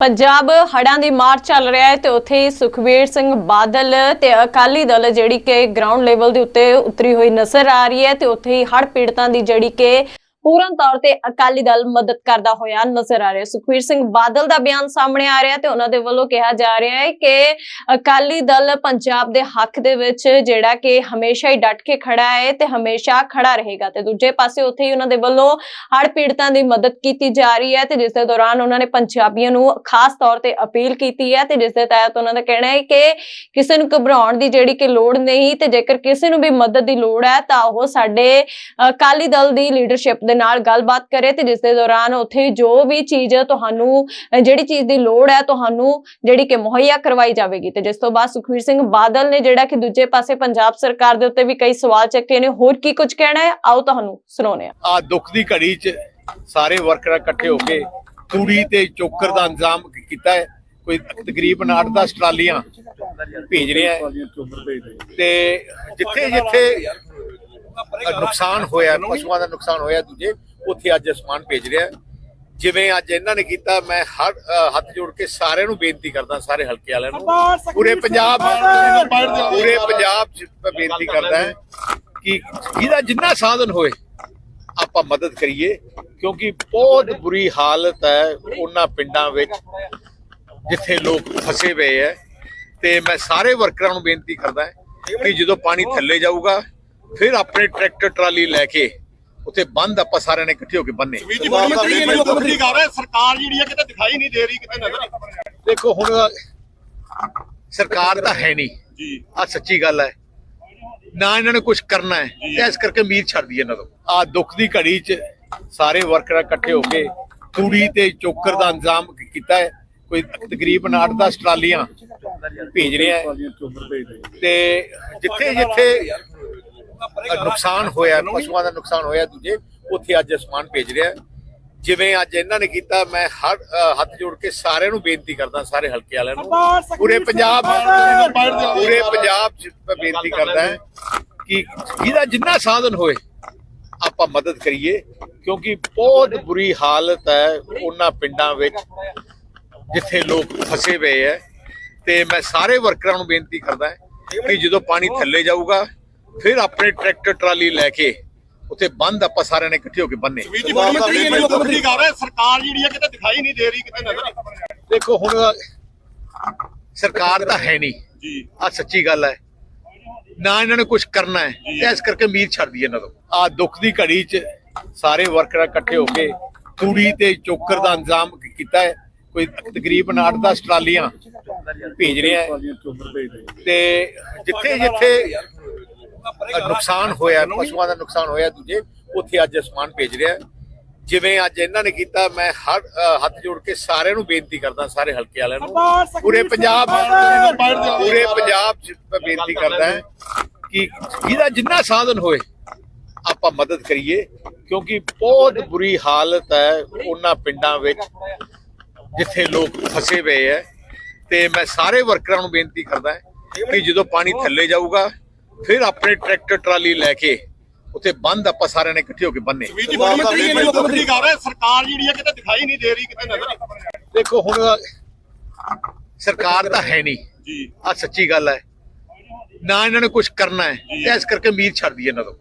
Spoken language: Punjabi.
ਪੰਜਾਬ ਹੜ੍ਹਾਂ ਦੀ ਮਾਰ ਚੱਲ ਰਿਹਾ ਹੈ ਤੇ ਉੱਥੇ ਹੀ ਸੁਖਬੀਰ ਸਿੰਘ ਬਾਦਲ ਤੇ ਅਕਾਲੀ ਦਲ ਜਿਹੜੀ ਕਿ ਗਰਾਊਂਡ ਲੈਵਲ ਦੇ ਉੱਤੇ ਉਤਰੀ ਹੋਈ ਨਜ਼ਰ ਆ ਰਹੀ ਹੈ ਤੇ ਉੱਥੇ ਹੀ ਹੜ੍ਹ ਪੀੜਤਾਂ ਦੀ ਜਿਹੜੀ ਕਿ ਪੂਰਨ ਤੌਰ ਤੇ ਅਕਾਲੀ ਦਲ ਮਦਦ ਕਰਦਾ ਹੋਇਆ ਨਜ਼ਰ ਆ ਰਿਹਾ। ਹੈ ਸੁਖਬੀਰ ਸਿੰਘ ਬਾਦਲ ਦਾ ਬਿਆਨ ਸਾਹਮਣੇ ਆ ਰਿਹਾ ਤੇ ਉਹਨਾਂ ਦੇ ਵੱਲੋਂ ਕਿਹਾ ਜਾ ਰਿਹਾ ਹੈ ਕਿ ਅਕਾਲੀ ਦਲ ਪੰਜਾਬ ਦੇ ਹੱਕ ਦੇ ਵਿੱਚ ਜਿਹੜਾ ਕਿ ਹਮੇਸ਼ਾ ਹੀ ਡਟ ਕੇ ਖੜਾ ਹੈ ਤੇ ਹਮੇਸ਼ਾ ਖੜਾ ਰਹੇਗਾ ਤੇ ਦੂਜੇ ਪਾਸੇ ਉੱਥੇ ਹੀ ਉਹਨਾਂ ਦੇ ਵੱਲੋਂ ਹੜ੍ਹ ਪੀੜਤਾਂ ਦੀ ਮਦਦ ਕੀਤੀ ਜਾ ਰਹੀ ਹੈ ਤੇ ਜਿਸ ਦੇ ਦੌਰਾਨ ਉਹਨਾਂ ਨੇ ਪੰਜਾਬੀਆਂ ਨੂੰ ਖਾਸ ਤੌਰ ਤੇ ਅਪੀਲ ਕੀਤੀ ਹੈ ਤੇ ਜਿਸ ਦੇ ਤਹਿਤ ਉਹਨਾਂ ਦਾ ਕਹਿਣਾ ਹੈ ਕਿ ਕਿਸੇ ਨੂੰ ਘਬਰਾਉਣ ਦੀ ਜਿਹੜੀ ਕਿ ਲੋੜ ਨਹੀਂ ਤੇ ਜੇਕਰ ਕਿਸੇ ਨੂੰ ਵੀ ਮਦਦ ਦੀ ਲੋੜ ਹੈ ਤਾਂ ਉਹ ਸਾਡੇ ਅ, ਅਕਾਲੀ ਦਲ ਦੀ ਲੀਡਰਸ਼ਿਪ ਦੇ ਨਾਲ ਗੱਲਬਾਤ ਕਰੇ ਤੇ ਜਿਸ ਦੇ ਦੌਰਾਨ ਉੱਥੇ ਜੋ ਵੀ ਚੀਜ਼ ਤੁਹਾਨੂੰ ਜਿਹੜੀ ਚੀਜ਼ ਦੀ ਲੋੜ ਹੈ ਤੁਹਾਨੂੰ ਜਿਹੜੀ ਕਿ ਮੁਹੱਈਆ ਕਰਵਾਈ ਜਾਵੇਗੀ। ਤੇ ਜਿਸ ਤੋਂ ਬਾਅਦ ਸੁਖਵੀਰ ਸਿੰਘ ਬਾਦਲ ਨੇ ਜਿਹੜਾ ਕਿ ਦੂਜੇ ਪਾਸੇ ਪੰਜਾਬ ਸਰਕਾਰ ਦੇ ਉੱਤੇ ਵੀ ਕਈ ਸਵਾਲ ਚੱਕੇ ਨੇ, ਹੋਰ ਕੀ ਕੁਝ ਕਹਿਣਾ ਹੈ? ਆਓ ਤੁਹਾਨੂੰ ਸੁਣਾਉਂਦੇ ਹਾਂ। ਆ ਦੁੱਖ ਦੀ ਘੜੀ 'ਚ ਸਾਰੇ ਵਰਕਰ ਇਕੱਠੇ ਹੋ ਕੇ ਤੂੜੀ ਤੇ ਚੋਕਰ ਦਾ ਇੰਤਜ਼ਾਮ ਕੀਤਾ ਹੈ। ਕੋਈ ਤਕਰੀਬਨ 8-10 ਟਰਾਲੀਆਂ ਭੇਜ ਰਿਹਾ ਤੇ ਜਿੱਥੇ ਜਿੱਥੇ ਨੁਕਸਾਨ ਹੋਇਆ ਪਸ਼ੂਆਂ ਦਾ ਨੁਕਸਾਨ ਹੋਇਆ ਦੂਜੇ ਉੱਥੇ ਅੱਜ ਸਮਾਨ ਭੇਜ ਰਿਹਾ। ਜਿਵੇਂ ਅੱਜ ਇਹਨਾਂ ਨੇ ਕੀਤਾ ਮੈਂ ਹਰ ਹੱਥ ਜੋੜ ਕੇ ਸਾਰਿਆਂ ਨੂੰ ਬੇਨਤੀ ਕਰਦਾ ਸਾਰੇ ਹਲਕੇ ਵਾਲਿਆਂ ਨੂੰ। ਪੂਰੇ ਪੰਜਾਬ ਪੂਰੇ ਪੰਜਾਬ ਬੇਨਤੀ ਕਰਦਾ ਹੈ ਕਿ ਜਿਹਦਾ ਜਿੰਨਾ ਸਾਧਨ ਹੋਏ ਆਪਾਂ ਮਦਦ ਕਰੀਏ ਕਿਉਂਕਿ ਬਹੁਤ ਬੁਰੀ ਹਾਲਤ ਹੈ ਉਹਨਾਂ ਪਿੰਡਾਂ ਵਿੱਚ ਜਿੱਥੇ ਲੋਕ ਫਸੇ ਹੋਏ ਹੈ। ਤੇ ਮੈਂ ਸਾਰੇ ਵਰਕਰਾਂ ਨੂੰ ਬੇਨਤੀ ਕਰਦਾ ਹਾਂ ਕਿ ਜਦੋਂ ਪਾਣੀ ਥੱਲੇ ਜਾਊਗਾ ਫਿਰ ਆਪਣੇ ਟਰੈਕਟਰ ਟਰਾਲੀ ਲੈ ਕੇ ਉੱਥੇ ਬੰਦ ਆਪਾਂ ਸਾਰਿਆਂ ਨੇ ਇਕੱਠੇ ਹੋ ਕੇ ਬੰਨੇ। ਸਰਕਾਰ ਜਿਹੜੀ ਹੈ ਕਿਤੇ ਦਿਖਾਈ ਨਹੀਂ ਦੇ ਰਹੀ ਕਿਤੇ ਨਜ਼ਰ ਦੇਖੋ ਹੁਣ ਸਰਕਾਰ ਤਾਂ ਹੈ ਨਹੀਂ। ਜੀ। ਆ ਸੱਚੀ ਗੱਲ ਹੈ। ਨਾ ਇਹਨਾਂ ਨੇ ਕੁਝ ਕਰਨਾ ਹੈ। ਇਸ ਕਰਕੇ ਉਮੀਦ ਛੱਡਦੀ ਇਹਨਾਂ ਤੋਂ। ਆ ਦੁੱਖ ਦੀ ਘੜੀ 'ਚ ਸਾਰੇ ਵਰਕਰ ਇਕੱਠੇ ਹੋ ਕੇ ਤੂੜੀ ਤੇ ਚੋਕਰ ਦਾ ਇੰਤਜ਼ਾਮ ਕੀਤਾ ਹੈ। ਕੋਈ ਤਕਰੀਬਨ 8-10 ਟਰਾਲੀਆਂ ਭੇਜ ਰਿਹਾ ਹੈ। ਤੇ ਜਿੱਥੇ ਜਿੱਥੇ ਨੁਕਸਾਨ ਹੋਇਆ ਪਸ਼ੂਆਂ ਦਾ ਨੁਕਸਾਨ ਹੋਇਆ ਦੂਜੇ ਉੱਥੇ ਅੱਜ ਸਮਾਨ ਭੇਜ ਰਿਹਾ। ਜਿਵੇਂ ਅੱਜ ਇਹਨਾਂ ਨੇ ਕੀਤਾ ਮੈਂ ਹਰ ਹੱਥ ਜੋੜ ਕੇ ਸਾਰਿਆਂ ਨੂੰ ਬੇਨਤੀ ਕਰਦਾ ਸਾਰੇ ਹਲਕੇ ਵਾਲਿਆਂ ਨੂੰ। ਪੂਰੇ ਪੰਜਾਬ ਪੂਰੇ ਪੰਜਾਬ 'ਚ ਮੈਂ ਬੇਨਤੀ ਕਰਦਾ ਹਾਂ ਕਿ ਜਿਹਦਾ ਜਿੰਨਾ ਸਾਧਨ ਹੋਏ ਆਪਾਂ ਮਦਦ ਕਰੀਏ ਕਿਉਂਕਿ ਬਹੁਤ ਬੁਰੀ ਹਾਲਤ ਹੈ ਉਹਨਾਂ ਪਿੰਡਾਂ ਵਿੱਚ ਜਿੱਥੇ ਲੋਕ ਫਸੇ ਹੋਏ ਹੈ। ਤੇ ਮੈਂ ਸਾਰੇ ਵਰਕਰਾਂ ਨੂੰ ਬੇਨਤੀ ਕਰਦਾ ਕਿ ਜਦੋਂ ਪਾਣੀ ਥੱਲੇ ਜਾਊਗਾ ਫਿਰ ਆਪਣੇ ਟਰੈਕਟਰ ਟਰਾਲੀ ਲੈ ਕੇ ਉੱਥੇ ਬੰਦ ਆਪਾਂ ਸਾਰਿਆਂ ਨੇ ਇਕੱਠੇ ਹੋ ਕੇ ਬੰਨੇ। ਸਰਕਾਰ ਜਿਹੜੀ ਹੈ ਕਿਤੇ ਦਿਖਾਈ ਨਹੀਂ ਦੇ ਰਹੀ ਕਿਤੇ ਨਜ਼ਰ। ਦੇਖੋ ਹੁਣ ਸਰਕਾਰ ਤਾਂ ਹੈ ਨਹੀਂ। ਜੀ। ਆ ਸੱਚੀ ਗੱਲ ਹੈ। ਨਾ ਇਹਨਾਂ ਨੇ ਕੁਝ ਕਰਨਾ ਹੈ। ਤੇ ਇਸ ਕਰਕੇ ਉਮੀਦ ਛੱਡਦੀ ਇਹਨਾਂ ਤੋਂ। ਆ ਦੁੱਖ ਦੀ ਘੜੀ 'ਚ ਸਾਰੇ ਵਰਕਰ ਇਕੱਠੇ ਹੋ ਕੇ ਤੂੜੀ ਤੇ ਚੋਕਰ ਦਾ ਇੰਤਜ਼ਾਮ ਕੀਤਾ ਹੈ। ਕੋਈ ਤਕਰੀਬਨ 8-10 ਟਰਾਲੀਆਂ ਭੇਜ ਰਿਹਾ ਤੇ ਜਿੱਥੇ ਜਿੱਥੇ ਨੁਕਸਾਨ ਹੋਇਆ ਪਸ਼ੂਆਂ ਦਾ ਨੁਕਸਾਨ ਹੋਇਆ ਦੂਜੇ ਉੱਥੇ ਅੱਜ ਸਮਾਨ ਭੇਜ ਰਿਹਾ। ਜਿਵੇਂ ਅੱਜ ਇਹਨਾਂ ਨੇ ਕੀਤਾ ਮੈਂ ਹਰ ਹੱਥ ਜੋੜ ਕੇ ਸਾਰਿਆਂ ਨੂੰ ਬੇਨਤੀ ਕਰਦਾ ਸਾਰੇ ਹਲਕੇ ਵਾਲਿਆਂ ਨੂੰ। ਪੂਰੇ ਪੰਜਾਬ ਪੂਰੇ ਪੰਜਾਬ ਬੇਨਤੀ ਕਰਦਾ ਹਾਂ ਕਿ ਜਿਹਦਾ ਜਿੰਨਾ ਸਾਧਨ ਹੋਏ ਆਪਾਂ ਮਦਦ ਕਰੀਏ ਕਿਉਂਕਿ ਬਹੁਤ ਬੁਰੀ ਹਾਲਤ ਹੈ ਉਹਨਾਂ ਪਿੰਡਾਂ ਵਿੱਚ ਜਿੱਥੇ ਲੋਕ ਫਸੇ ਹੋਏ ਹੈ। ਤੇ ਮੈਂ ਸਾਰੇ ਵਰਕਰਾਂ ਨੂੰ ਬੇਨਤੀ ਕਰਦਾ ਕਿ ਜਦੋਂ ਪਾਣੀ ਥੱਲੇ ਜਾਊਗਾ ਫਿਰ ਆਪਣੇ ਟਰੈਕਟਰ ਟਰਾਲੀ ਲੈ ਕੇ ਉੱਥੇ ਬੰਦ ਆਪਾਂ ਸਾਰਿਆਂ ਨੇ ਇਕੱਠੇ ਹੋ ਕੇ ਬੰਨੇ। ਵੀ ਜੀ ਮੁੱਖ ਮੰਤਰੀ ਨੇ ਮੁੱਖ ਮੰਤਰੀ ਕਰ ਰਿਹਾ ਸਰਕਾਰ ਜਿਹੜੀ ਹੈ ਕਿਤੇ ਦਿਖਾਈ ਨਹੀਂ ਦੇ ਰਹੀ ਕਿਤੇ ਨਜ਼ਰ ਨਹੀਂ ਦੇਖੋ ਹੁਣ ਸਰਕਾਰ ਤਾਂ ਹੈ ਨਹੀਂ। ਜੀ। ਆ ਸੱਚੀ ਗੱਲ ਹੈ। ਨਾ ਇਹਨਾਂ ਨੇ ਕੁਝ ਕਰਨਾ ਹੈ। ਇਸ ਕਰਕੇ ਉਮੀਦ ਛੱਡਦੀ ਇਹਨਾਂ ਤੋਂ।